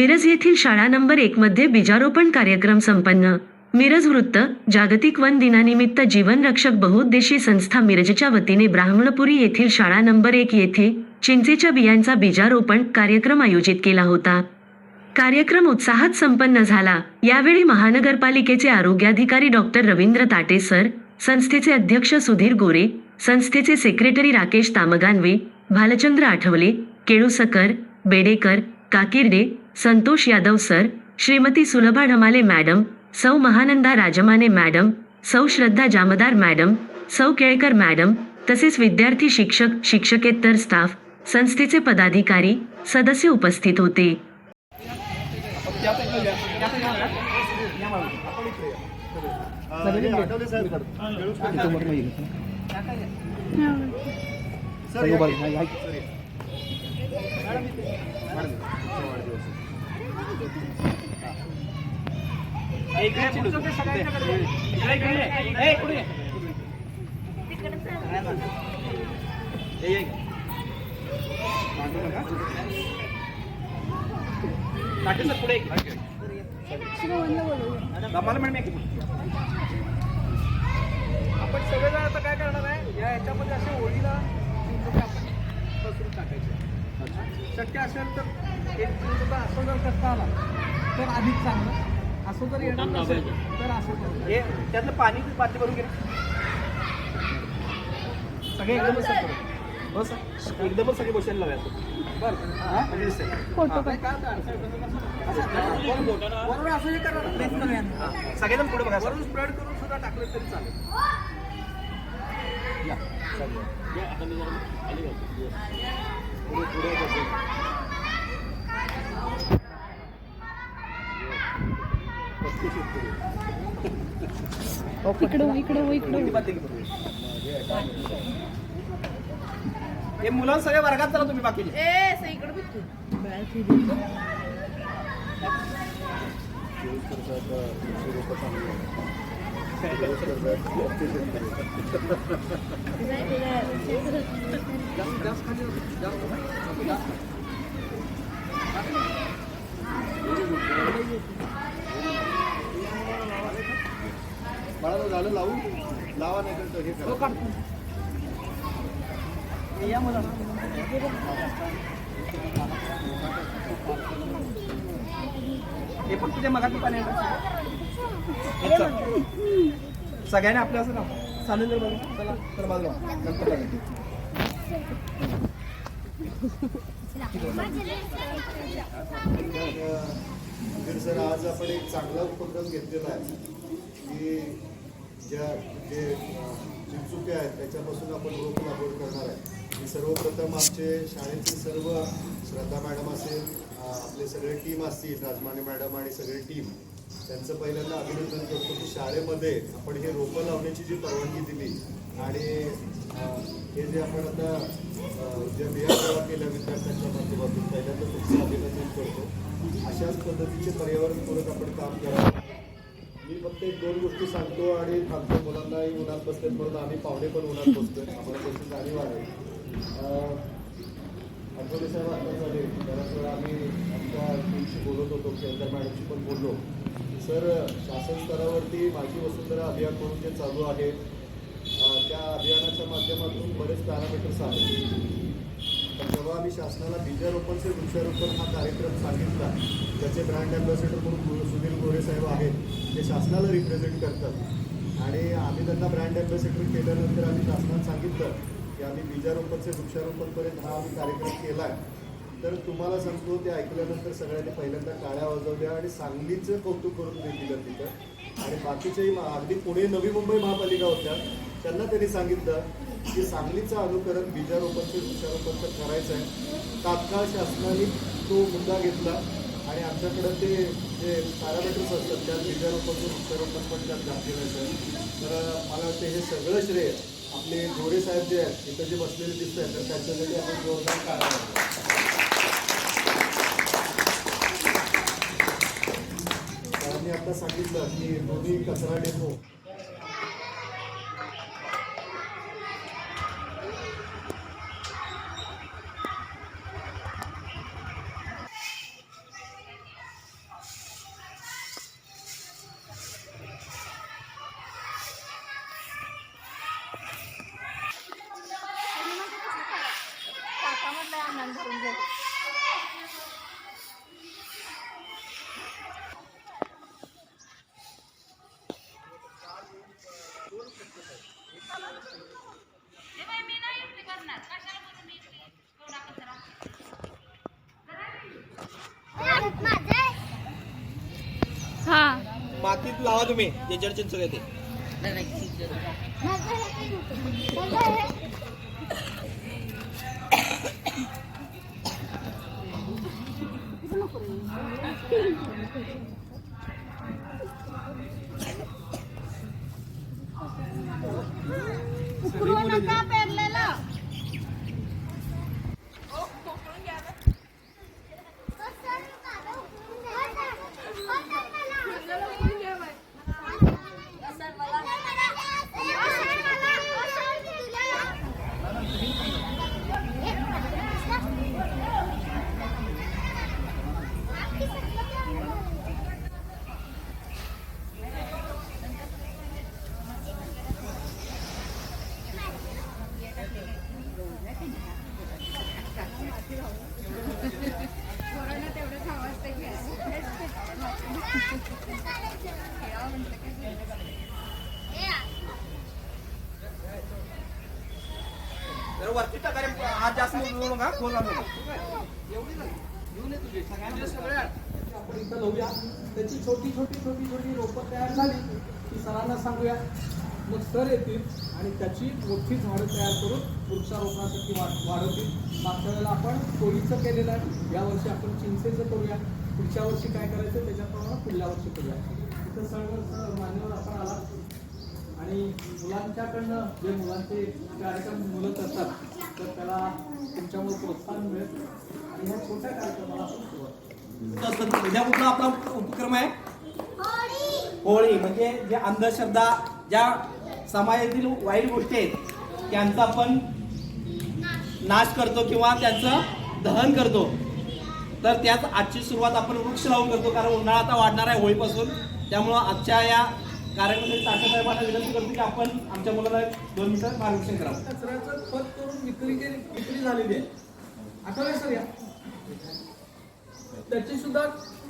मिरज येथील शाळा नंबर एक मध्ये बीजारोपण कार्यक्रम संपन्न. मिरज वृत्त जागतिक वन दिनानिमित्त जीवनरक्षक बहुउद्देशीय संस्था मिरजच्या वतीने ब्राह्मणपुरी येथील शाळा नंबर एक येथे चिंचेच्या बियांचा बीजारोपण कार्यक्रम आयोजित केला होता. कार्यक्रम उत्साहात संपन्न झाला. यावेळी महानगरपालिकेचे आरोग्याधिकारी डॉक्टर रवींद्र ताटे सर संस्थेचे अध्यक्ष सुधीर गोरे संस्थेचे secretary Rakesh Tamgaonwe Bhalchandra Athawale Keluskar Bedekar Kakirde Santosh Yadav sir Shrimati Sulabha Dhamale madam सौ महानंदा राजमाने मॅडम सौ श्रद्धा जामदार मॅडम सौ केळकर मॅडम तसेच विद्यार्थी शिक्षक शिक्षकेतर स्टाफ संस्थेचे पदाधिकारी सदस्य उपस्थित होते. आपण सगळेजण आता काय करणार आहे? या ह्याच्यामध्ये असे ओळीला आपण पसरून टाकायचे शक्य असेल तर एक चिंचोका असं जर करता आला तर अधिक चांगलं. असं जर येणार नसेल तर असं. हे त्यातलं पाणी बाटली भरून घे. सगळे एकदमच करू. हो सर. एकदमच सगळे बसायला बरं. हां म्हणजे. काय बरोबर असं हे करा. सगळेजण पुढे बघा स्प्रेड करून सुद्धा टाकलं तरी चालेल या, चालेल. पुढे- पुढे बसून. पस्तीस आहेत पुढे. इकडं इकडं इकडं बाकी आहे पुढे? हे मुलं सगळे वर्गात चला तुम्ही बाकीचे. ए सईकडे जास्त झालं लावून लावा नाही तर हे हो करा हे पण तुझ्या मगात पाणी सगळ्यांनी आपल्या असं ना चालून जर चला तर बाजूला नंतर बघा. सर आज आपण एक चांगला उपक्रम घेतलेला आहे. की ज्या जे चिंचुके आहेत त्याच्यापासून आपण रोप लागवड करणार आहे. मी सर्वप्रथम आमचे शाळेतील सर्व श्रद्धा मॅडम असेल आपले सगळे टीम असतील राजमाने मॅडम आणि सगळे टीम त्यांचं पहिल्यांदा अभिनंदन करतो की शाळेमध्ये आपण हे रोपं लावण्याची जी परवानगी दिली आणि हे जे आपण आता ज्या बिया सेवा केल्या विद्यार्थ्यांच्या माध्यमातून पहिल्यांदा तुमचं अभिनंदन करतो. अशाच पद्धतीचे पर्यावरणपूरक आपण काम करावं मी फक्त एक दोन गोष्टी सांगतो आणि थांबतो. मुलांनाही उन्हात बसतात म्हणून आम्ही पाहुणे पण उन्हात बसतोय. आम्हाला त्याची जाणीव आहे. आठवले साहेब आता झाले. बऱ्याच वेळा आम्ही आमच्या टीमशी बोलत होतो केंद्र मॅडमशी पण बोललो. सर शासन स्तरावरती माझी वसुंधरा अभियान म्हणून जे चालू आहे त्या अभियानाच्या माध्यमातून बरेच पॅरामीटर्स आहेत. पण जेव्हा आम्ही शासनाला बीजारोपण से वृक्षारोपण हा कार्यक्रम सांगितला त्याचे ब्रँड अँबॅसेडर म्हणून सुनील गोरे साहेब आहेत जे शासनाला रिप्रेझेंट करतात. आणि आम्ही त्यांना ब्रँड अँबॅसेडर केल्यानंतर आम्ही शासनात सांगितलं की आम्ही बीजारोपणचे वृक्षारोपणपर्यंत हा आम्ही कार्यक्रम केला आहे तर तुम्हाला सांगतो ते ऐकल्यानंतर सगळ्यांनी पहिल्यांदा टाळ्या वाजवल्या आणि सांगलीचं कौतुक करून ते दिलं तिथं. आणि बाकीच्याही मा- अगदी पुणे नवी मुंबई महापालिका होत्या त्यांना त्यांनी सांगितलं की सांगलीचं अनुकरण बीजारोपणचे वृक्षारोपण तर करायचं आहे. तात्काळ शासनाने तो मुद्दा घेतला आणि आमच्याकडं ते जे पॅरामीटर्स असतात त्यात बीजारोपणचं वृक्षारोपण पण त्यात घातलेलं आहे. तर मला वाटतं हे सगळं श्रेय आपले गोरे साहेब जे आहेत इथं जे बसलेले दिसत आहेत तर त्यांच्यासाठी आपण जोरदार टाळ्या मी आता सांगितलं की दोन्ही कचरा डेपो मातीत लावा तुम्ही जे जडचिंच येते Thank you. चिंचोके ते जरा वरती टाका जास्त नका फोन एवढी घेऊन तुझे सगळ्यांचे सगळ्या आपण इथं लावूया त्याची छोटी छोटी छोटी छोटी रोपं तयार झाली की सरांना सांगूया. मग सर येतील आणि त्याची मोठी झाडं तयार करून वृक्षारोपणासाठी वाढ वाढवतील. मागच्या वेळेला आपण कोळीचं केलेलं आहे. यावर्षी आपण चिंचेचं करूया. पुढच्या वर्षी काय करायचं त्याच्याप्रमाणे पुढल्या वर्षी करूया. इथं सर्व सर मान्यवर आपण आला. आणि मुलांच्याकडनं जे मुलांचे कार्यक्रम मुलं करतात तर त्याला तुमच्यामुळे प्रोत्साहन मिळेल. आणि ह्या छोट्या कार्यक्रमाला आपण उद्या कुठला आपला उपक्रम आहे? होळी म्हणजे जे अंधश्रद्धा ज्या समाजातील वाईट गोष्टी आहेत त्यांचा आपण नाश करतो किंवा त्यांचं दहन करतो. तर त्यात आजची सुरुवात आपण वृक्ष लावून करतो कारण उन्हाळा आता वाढणार आहे होळीपासून. त्यामुळं आजच्या या कार्यक्रमासाठी ताटे साहेबांना विनंती करतो की आपण आमच्या मुलाला दोन मिनिटं मार्गदर्शन करावं. कचऱ्याचं खत करून विक्री केली विक्री झालेली आहे. आठवलंय सर या. त्याची सुद्धा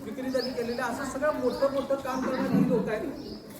विक्री त्यांनी केलेली आहे. असं सगळं मोठं मोठं काम करणारी लोक आहेत.